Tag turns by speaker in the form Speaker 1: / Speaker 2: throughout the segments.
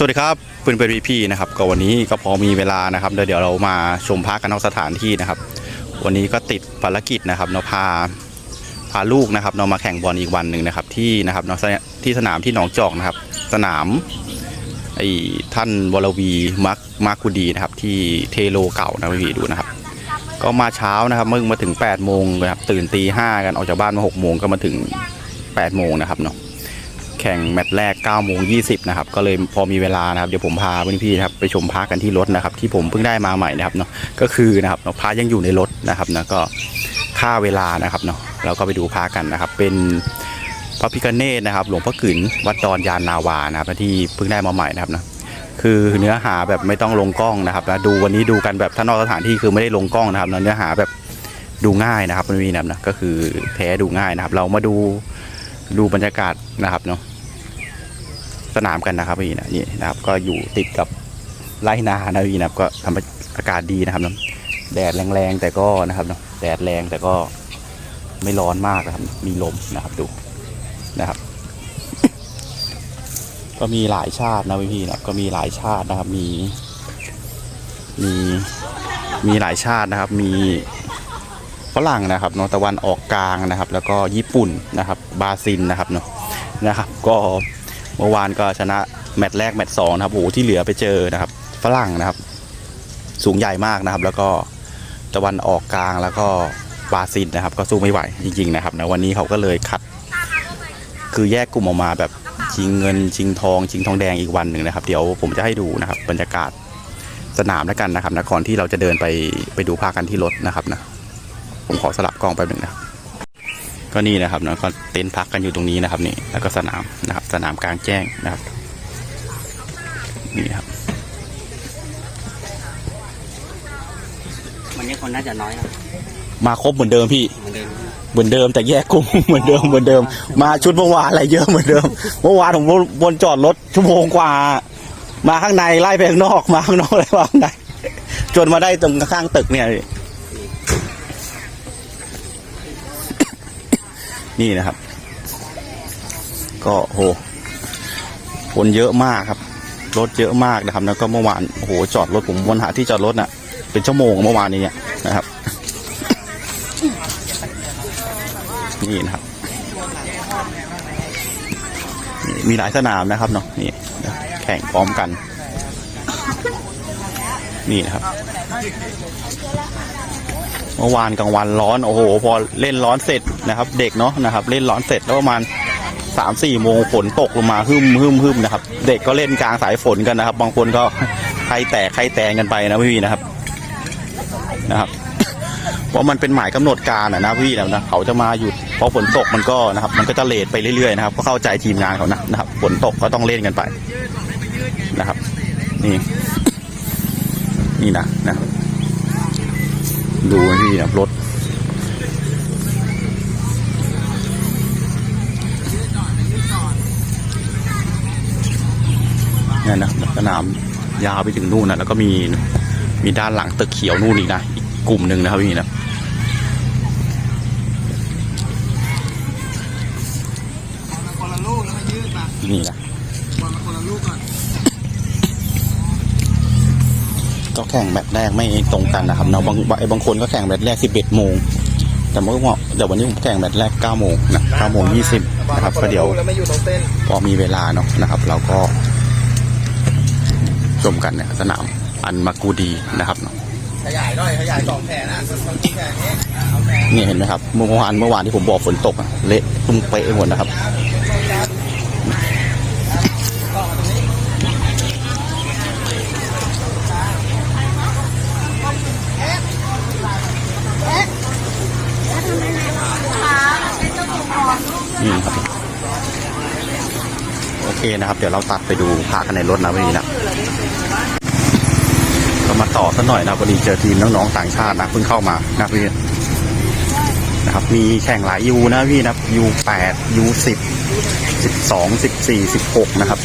Speaker 1: สวัสดีครับเพื่อนเพื่อนพี่ๆนะครับก็วันนี้ก็พอมีเวลานะครับเดี๋ยวเรามาชมพักกันนอกสถานที่นะครับ วันนี้ก็ติดภารกิจนะครับเนาะพาพาลูกนะครับเนาะมาแข่งบอลอีกวันหนึ่งนะครับที่นะครับเนาะที่สนามที่หนองจอกนะครับ สนามไอ้ท่านวรวีมักมาคุดีนะครับที่เทโลเก่านะพี่ดูนะครับ ก็มาเช้านะครับเมื่อมาถึง8ปดโมงนะครับตื่นตีห้ากันออกจากบ้านมา6กโมงก็มาถึง8ปดโมงนะครับเนาะ ข่งแมตช์แรก9โมง20นะครับก็เลยพอมีเวลานะครับเดี๋ยวผมพาพี่ๆนะครับไปชมพากันที่รถนะครับที่ผมเพิ่งได้มาใหม่นะครับเนาะก็คือนะครับพายังอยู่ในรถนะครับนะก็ค่าเวลานะครับเนาะเราก็ไปดูพากันนะครับ เป็นพระพิคเนตนะครับ หลวงพ่อกึ๋นวัดดอนยานนาวานะครับที่เพิ่งได้มาใหม่นะครับนะคือเนื้อหาแบบไม่ต้องลงกล้องนะครับนะดูวันนี้ดูกันแบบถ้านอกสถานที่คือไม่ได้ลงกล้องนะครับนะเนื้อหาแบบดูง่ายนะครับไม่มีนะครับนะก็คือแท้ดูง่ายนะครับ เรามาดูดูบรรยากาศนะครับเนาะ สนามกันนะครับพี่นะนี่นะครับ ก็อยู่ติดกับไรนานะพี่นะครับ ก็ทำอากาศดีนะครับนอะแดดแรงๆแต่ก็นะครับนะแดดแรงแต่ก็ไม่ร้อนมากนะครับ มีลมนะครับดูนะครับ ก็มีหลายชาตินะพี่นะก็มีหลายชาตินะครับ มี มีมีหลายชาตินะครับ มีฝรั่งนะครับเนาะตะวันออกกลางนะครับ แล้วก็ญี่ปุ่นนะครับบราซิลนะครับเนาะนะครับ ก็ เมื่อวานก็ชนะแมตช์แรกแมตช์สองนะครับโอ้โหที่เหลือไปเจอนะครับ ฝรั่งนะครับ สูงใหญ่มากนะครับ แล้วก็ตะวันออกกลางแล้วก็บราซิลนะครับ ก็สู้ไม่ไหวจริงๆนะครับนะวันนี้เขาก็เลยคัด คือแยกกลุ่มออกมาแบบชิงเงินชิงทองชิงทองแดงอีกวันหนึ่งนะครับ เดี๋ยวผมจะให้ดูนะครับ บรรยากาศสนามแล้วกันนะครับนะก่อนที่เราจะเดินไปไปดูภาคกันที่รถนะครับนะผมขอสลับกล้องแป๊บหนึ่งนะ ก็นี่นะครับนะก็เต็นท์พักกันอยู่ตรงนี้นะครับนี่แล้วก็สนามนะครับ สนามกลางแจ้งนะครับ นี่ครับ
Speaker 2: วันนี้คนน่าจะน้อยนะ
Speaker 1: มาครบเหมือนเดิมพี่
Speaker 2: เหมือนเดิม
Speaker 1: เหมือนเดิมแต่แยกกลุ่มเหมือนเดิมเหมือนเดิม มาชุดเมื่อวานอะไรเยอะเหมือนเดิมเมื่อวานผมบนจอดรถชั่วโมงกว่า มาข้างในไล่ไปข้างนอกมาข้างนอกไล่มาข้างในจนมาได้ตรงข้างตึกเนี่ย นี่นะครับ ก็โหคนเยอะมากครับ รถเยอะมากนะครับ แล้วก็เมื่อวานโอ้โหจอดรถผมวนหาที่จอดรถน่ะ เป็นชั่วโมงเมื่อวานนี้นะครับ นี่นะครับ มีหลายสนามนะครับเนาะนี่แข่งพร้อมกัน นี่นะครับ เมื่อวานกลางวันร้อนโอ้โห พอเล่นร้อนเสร็จนะครับ เด็กเนาะนะครับ เล่นร้อนเสร็จแล้วประมาณสามสี่โมงฝนตกลงมาหึมหึมหึมนะครับ เด็กก็เล่นกลางสายฝนกันนะครับ บางคนก็ใครแตกใครแตงกันไปนะพี่นะครับนะครับเพราะมันเป็นหมายกำหนดการนะพี่นะนะเขาจะมาหยุดเพราะฝนตกมันก็นะครับ มันก็จะเลทไปเรื่อยๆนะครับ ก็เข้าใจทีมงานเขานะนะครับฝนตกก็ต้องเล่นกันไปนะครับ นี่ นี่นะนะครับ ดูพี่นะรถ เนี่ยนะสนามยาวไปถึงนู่นนะแล้วก็มีมีด้านหลังตึกเขียวนู่นอีกนะอีกกลุ่มหนึ่งนะครับพี่นะ
Speaker 2: นี่
Speaker 1: นะ
Speaker 2: ก็
Speaker 1: แข่งแมตช์แรกไม่ตรงกันนะครับเนาะบางไอ้บางคนก็แข่งแมตช์แรก 11 โมง แต่เมื่อวานเดี๋ยววันนี้ผมแข่งแมตช์แรก 9 โมงนะ9โมง20นะครับก็เดี๋ยวพอมีเวลาเนาะนะครับ เราก็ชมกันเนี่ยสนามอันมากูดีนะครับเนาะ
Speaker 2: ขยายหน่อยขยายสองแผลนะสองแผลนี้เอาแผล
Speaker 1: นี่เห็นไหมครับเมื่อวานเมื่อวานที่ผมบอกฝนตกอะเละตุ้มเป๊ะหมดนะครับ นี่ครับ โอเค นะครับ เดี๋ยวเราตัดไปดูพากันในรถนะวันนี้นะก็มาต่อสักหน่อยนะพอดีเจอทีมน้องๆต่างชาตินะเพิ่งเข้ามานะพี่นะครับ มีแข่งหลายยูนะพี่นะยูแปดยูสิบสิบสองสิบสี่สิบหกนะครับ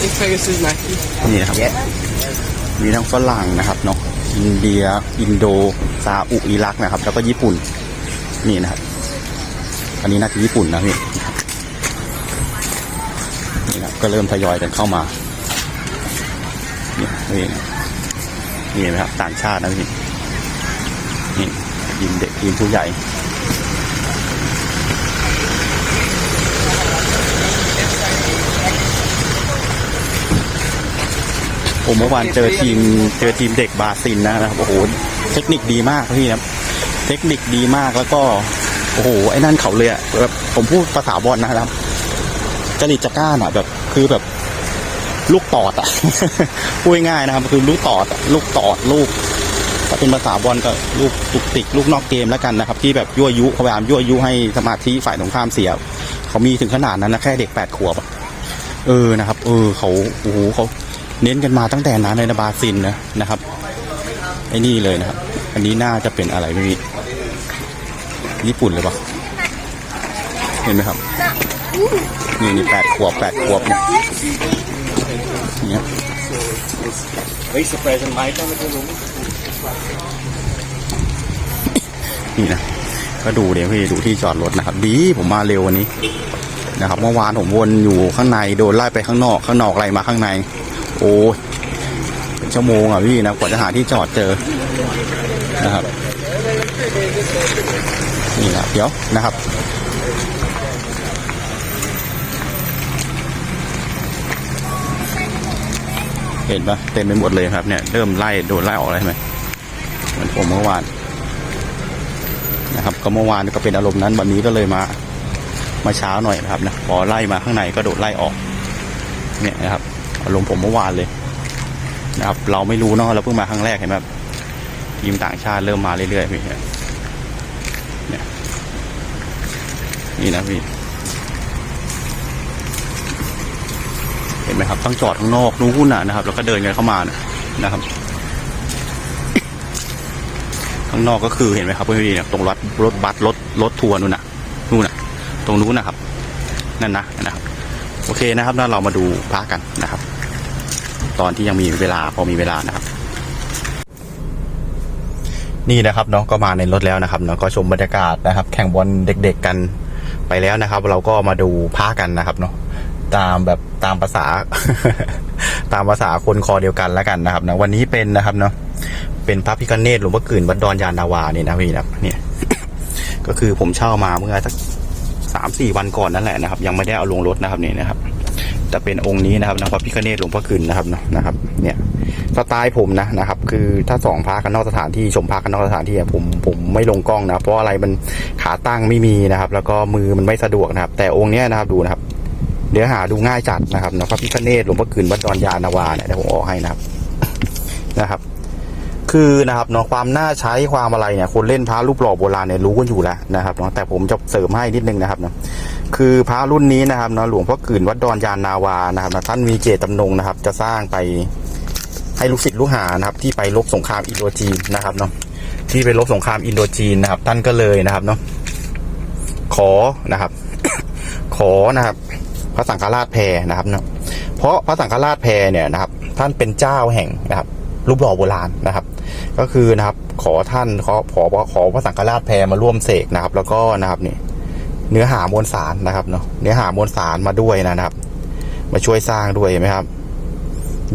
Speaker 2: นี่คยซื้อไหม
Speaker 1: นี่นะครับมีทั้งฝรั่งนะครับเนาะอินเดีย อินโดซาอุอิรักนะครับ แล้วก็ญี่ปุ่นนี่นะครับ อันนี้น่าจะญี่ปุ่นนะพี่นี่นะ ก็เริ่มทยอยกันเข้ามานี่นี่เห็นไหมครับต่างชาตินะพี่นี่ทีมเด็กทีมผู้ใหญ่ผมเมื่อวานเจอทีมเจอทีมเด็กบราซิลนะครับโอ้โหเทคนิคดีมากพี่ครับเทคนิคดีมากแล้วก็โอ้โหไอ้นั่นเขาเลยอะแบบผมพูดภาษาบอลนะครับจริตจักร้านอะแบบ คือแบบลูกตอดอะพูดง่ายๆนะครับ คือลูกตอดลูกตอดลูกถ้าเป็นภาษาบอลก็ลูกตุกติกลูกนอกเกมแล้วกันนะครับ ที่แบบยั่วยุพยายามยั่วยุให้สมาธิฝ่ายตรงข้ามเสียเขามีถึงขนาดนั้นนะแค่เด็กแปดขวบเออนะครับ เออเขาโอ้โหเขาเน้นกันมาตั้งแต่นั้นเลยนะบราซิลนะนะครับไอ้นี่เลยนะครับ อันนี้น่าจะเป็นอะไรไม่รู้ญี่ปุ่นเลยปะเห็นไหมครับ นี่นี่แปดขวบแปดขวบเนี่ยเนี่ย
Speaker 2: Vice President Mike ไม่รู้
Speaker 1: นี่นะก็ดูเดี๋ยวพี่ดูที่จอดรถนะครับ ดีผมมาเร็ววันนี้นะครับเมื่อวานผมวนอยู่ข้างในโดนไล่ไปข้างนอก ข้างนอกไล่มาข้างใน โอ้ยเป็นชั่วโมงอะพี่นะกว่าจะหาที่จอดเจอนะครับนี่นะเดี๋ยวนะครับ เห็นปะเต็มไปหมดเลยครับเนี่ยเริ่มไล่โดนไล่ออกแล้วใช่ไหมเหมือนผมเมื่อวานนะครับ ก็เมื่อวานก็เป็นอารมณ์นั้นวันนี้ก็เลยมามาเช้าหน่อยนะครับนะพอไล่มาข้างในก็โดดไล่ออก เนี่ยนะครับอารมณ์ผมเมื่อวานเลยนะครับ เราไม่รู้เนาะเราเพิ่งมาครั้งแรกเห็นไหมทีมต่างชาติเริ่มมาเรื่อยๆพี่เนี่ยนี่นะพี่ เห็น ไหมครับต้องจอดข้างนอกนู้นน่ะนะครับ แล้วก็เดินกันเข้ามานะนะครับข้างนอกก็คือเห็นไหมครับพี่เนี่ยตรงรถรถบัสรถรถทัวร์นู่นน่ะนู่นน่ะ ตรงนู้นนะครับ นั่นนะนะครับ โอเคนะครับแล้วเรามาดูพระกันนะครับ ตอนที่ยังมีเวลาพอมีเวลานะครับ นี่นะครับเนาะก็มาในรถแล้วนะครับเนาะก็ชมบรรยากาศนะครับ แข่งบอลเด็ก ๆกันไปแล้วนะครับ เราก็มาดูพระกันนะครับเนาะ ตามแบบตามภาษา ตามภาษาคนคอเดียวกันแล้วกันนะครับนะวันนี้เป็นนะครับเนาะเป็นพระพิคเนตหลวงพ่อกื่นวัดดอนยานนาวาเนี่ยนะพี่นะเนี่ยก็คือผมเช่ามาเมื่อสักสามสี่วันก่อนนั่นแหละนะครับ ยังไม่ได้เอาลงรถนะครับเนี่ยนะครับแต่เป็นองค์นี้นะครับนะพระพิคเนตหลวงพ่อกื่นนะครับเนาะนะครับ เนี่ยสไตล์ผมนะนะครับ คือถ้าสองพระกันนอกสถานที่ชมพระกันนอกสถานที่ผมผมไม่ลงกล้องนะเพราะอะไรมันขาตั้งไม่มีนะครับ แล้วก็มือมันไม่สะดวกนะครับ แต่องค์เนี้ยนะครับดูนะครับ เดี๋ยวหาดูง่ายจัดนะครับนะพระพิฆเนศหลวงพ่อคืนวัดดอนยานาวาเนี่ยเดี๋ยวผมออกให้นะครับนะครับ คือนะครับเนาะความน่าใช้ความอะไรเนี่ยคนเล่นพระรูปหล่อโบราณเนี่ยรู้กันอยู่แล้วนะครับเนาะแต่ผมจะเสริมให้นิดนึงนะครับเนาะคือพระรุ่นนี้นะครับเนาะหลวงพ่อคืนวัดดอนยานนาวานะครับนะท่านมีเจตจำนงนะครับ จะสร้างไปให้ลูกศิษย์ลูกหานะครับ ที่ไปรบสงครามอินโดจีนนะครับเนาะที่ไปรบสงครามอินโดจีนนะครับ ท่านก็เลยนะครับเนาะขอนะครับ ขอนะครับ พระสังฆราชแพรนะครับเนาะเพราะพระสังฆราชแพรเนี่ยนะครับ ท่านเป็นเจ้าแห่งนะครับ รูปหล่อโบราณนะครับ ก็คือนะครับ ขอท่านขอขอขอพระสังฆราชแพรมาร่วมเสกนะครับ แล้วก็นะครับนี่เนื้อหามวลสารนะครับเนาะเนื้อหามวลสารมาด้วยนะครับ มาช่วยสร้างด้วยเห็นไหมครับ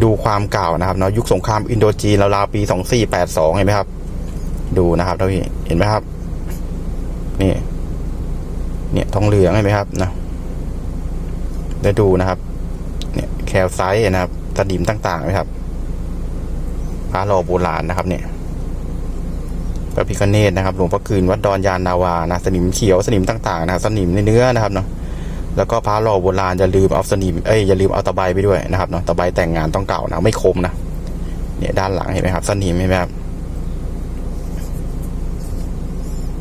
Speaker 1: ดูความเก่านะครับเนาะยุคสงครามอินโดจีนราวๆปีสองสี่แปดสองเห็นไหมครับ ดูนะครับท่านพี่เห็นไหมครับ นี่ เนี่ยทองเหลืองเห็นไหมครับนะ ได้ดูนะครับ เนี่ยแคลไซต์นะครับสนิมต่างๆนะครับพระรอโบราณนะครับ เนี่ยพระพิคเนตนะครับ หลวงพ่อคืนวัดดอนยานนาวานะสนิมเขียวสนิมต่างๆนะครับสนิมในเนื้อนะครับเนาะแล้วก็พระรอโบราณอย่าลืมเอาสนิมเอ้ยอย่าลืมเอาตะไบไปด้วยนะครับเนาะตะไบแต่งงานต้องเก่านะไม่คมนะเนี่ยด้านหลังเห็นไหมครับสนิมเห็นไหมครับ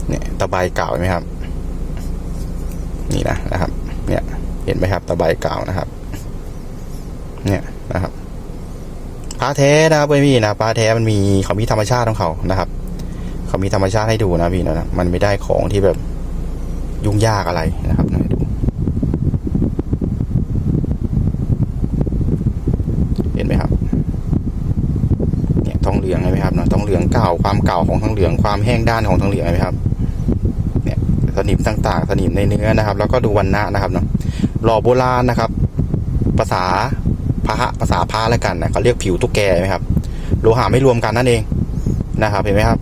Speaker 1: เนี่ยตะไบเก่าเห็นไหมครับ นี่นะนะครับ เนี่ย เห็นไหมครับตะไบเก่านะครับ เนี่ยนะครับปลาแท้นะครับไม่นะปลาแท้มันมีเขามีธรรมชาติของเขานะครับ เขามีธรรมชาติให้ดูนะพี่นะมันไม่ได้ของที่แบบยุ่งยากอะไรนะครับนะดูเห็นไหมครับเนี่ยทองเหลืองเห็นไหมครับเนาะทองเหลืองเก่าความเก่าของทองเหลืองความแห้งด้านของทองเหลืองเห็นไหมครับ เนี่ยสนิมต่างๆ สนิมในเนื้อนะครับ แล้วก็ดูวันนะนะครับเนาะ หล่อโบราณนะครับ ภาษาพระภาษาพระแล้วกันนะเขาเรียกผิวตุ๊กแกไหมครับ โลหะไม่รวมกันนั่นเองนะครับเห็นไหมครับ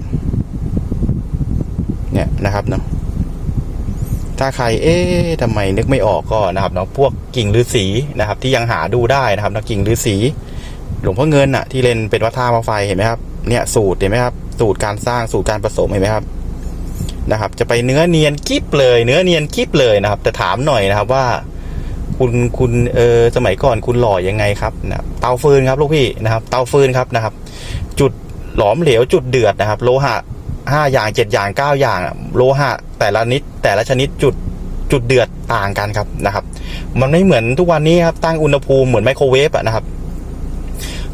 Speaker 1: เนี่ยนะครับเนาะถ้าใครเอ๊ะทำไมนึกไม่ออกก็นะครับเนาะพวกกิ่งฤาษีนะครับ ที่ยังหาดูได้นะครับนะกิ่งฤาษีหลวงพ่อเงินอะที่เล่นเป็นวัดท่ามาไฟเห็นไหมครับเนี่ยสูตรเห็นไหมครับ สูตรการสร้างสูตรการผสมเห็นไหมครับนะครับ จะไปเนื้อเนียนกิ๊บเลย เนื้อเนียนกิ๊บเลยนะครับ แต่ถามหน่อยนะครับว่า คุณคุณเออสมัยก่อนคุณหล่อยังไงครับนะครับเตาฟืนครับลูกพี่นะครับ เตาฟืนครับนะครับ จุดหลอมเหลวจุดเดือดนะครับ โลหะห้าอย่างเจ็ดอย่างเก้าอย่าง โลหะ แต่ละนิดแต่ละชนิดจุดจุดเดือดต่างกันครับนะครับ มันไม่เหมือนทุกวันนี้ครับตั้งอุณหภูมิเหมือนไมโครเวฟอะนะครับ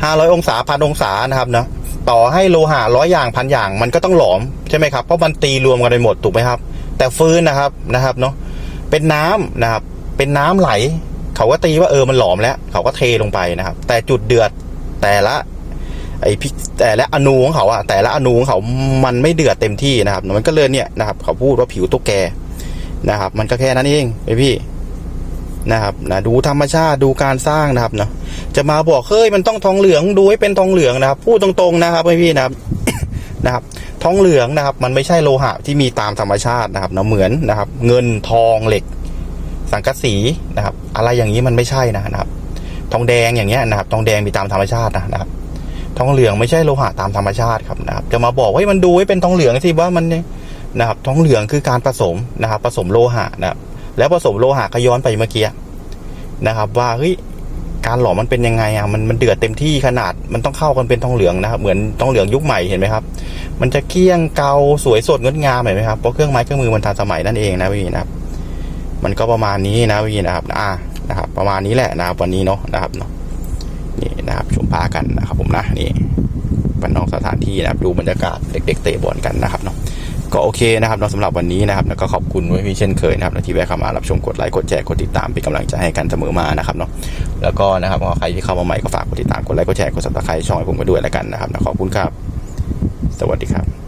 Speaker 1: ห้าร้อยองศาพันองศานะครับเนาะต่อให้โลหะร้อยอย่างพันอย่างมันก็ต้องหลอมใช่ไหมครับเพราะมันตีรวมกันไปหมดถูกไหมครับ แต่ฟืนนะครับนะครับเนาะเป็นน้ำนะครับ เป็นน้ำไหล เขาก็ตีว่าเออมันหลอมแล้ว เขาก็เทลงไปนะครับ แต่จุดเดือดแต่ละ ไอพิแต่ละอนูของเขาอะแต่ละอนูของเขามันไม่เดือดเต็มที่นะครับ มันก็เลยเนี่ยนะครับ เขาพูดว่าผิวตุ๊กแกนะครับ มันก็แค่นั้นเองไอพี่นะครับนะดูธรรมชาติดูการสร้างนะครับเนาะจะมาบอกเฮ้ยมันต้องทองเหลืองดูให้เป็นทองเหลืองนะครับ พูดตรงๆนะครับไอพี่นะครับนะครับ ทองเหลืองนะครับ มันไม่ใช่โลหะที่มีตามธรรมชาตินะครับเนาะเหมือนนะครับ เงินทองเหล็ก สังกะสีนะครับ อะไรอย่างนี้มันไม่ใช่นะนะครับ ทองแดงอย่างเงี้ยนะครับ ทองแดงมีตามธรรมชาตินะนะครับ ทองเหลืองไม่ใช่โลหะตามธรรมชาติครับนะครับ จะมาบอกว่าเฮ้ยมันดูให้เป็นทองเหลืองสิว่ามันนะครับ ทองเหลืองคือการผสมนะครับ ผสมโลหะนะครับ แล้วผสมโลหะก็ย้อนไปเมื่อกี้นะครับ ว่าเฮ้ยการหล่อมันเป็นยังไงอะมันมันเดือดเต็มที่ขนาดมันต้องเข้ากันเป็นทองเหลืองนะครับ เหมือนทองเหลืองยุคใหม่เห็นไหมครับ มันจะเกลี้ยงเกาสวยสดงดงามเห็นไหมครับเพราะเครื่องไม้เครื่องมือมันทันสมัยนั่นเองนะพี่นะครับ มันก็ประมาณนี้นะพี่นะครับอ่านะครับ ประมาณนี้แหละนะครับวันนี้เนาะนะครับเนาะนี่นะครับชมพากันนะครับผมนะนี่บ้านนอกสถานที่นะครับดูบรรยากาศเด็ก ๆ เตะบอลกันนะครับเนาะก็โอเคนะครับเนาะสำหรับวันนี้นะครับแล้วก็ขอบคุณไว้พี่เช่นเคยนะครับที่แวะเข้ามารับชมกดไลค์กดแชร์กดติดตามเป็นกำลังใจให้กันเสมอมานะครับเนาะแล้วก็นะครับใครที่เข้ามาใหม่ก็ฝากกดติดตามกดไลค์กดแชร์กดซับสไครต์ช่องให้ผมก็ด้วยแล้วกันนะครับนะขอบคุณครับ สวัสดีครับ